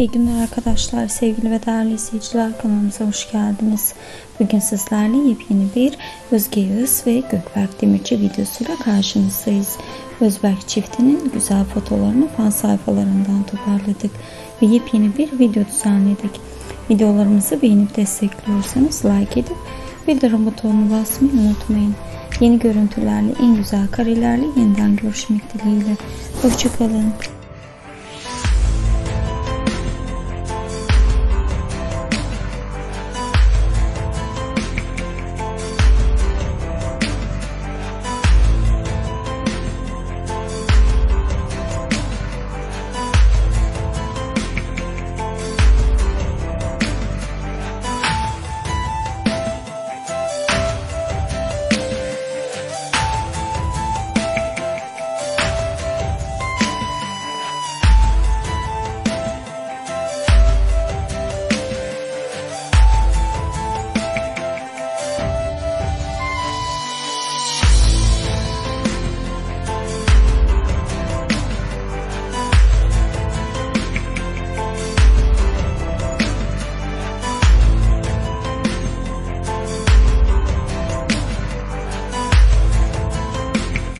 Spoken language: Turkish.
İyi günler arkadaşlar, sevgili ve değerli izleyiciler kanalımıza hoş geldiniz. Bugün sizlerle yepyeni bir Özge Yağız ve Gökberk Demirci videosuyla karşınızdayız. Özberk çiftinin güzel fotolarını fan sayfalarından toparladık ve yepyeni bir video düzenledik. Videolarımızı beğenip destekliyorsanız like edip bildirim butonunu basmayı unutmayın. Yeni görüntülerle en güzel karelerle yeniden görüşmek dileğiyle. Hoşçakalın.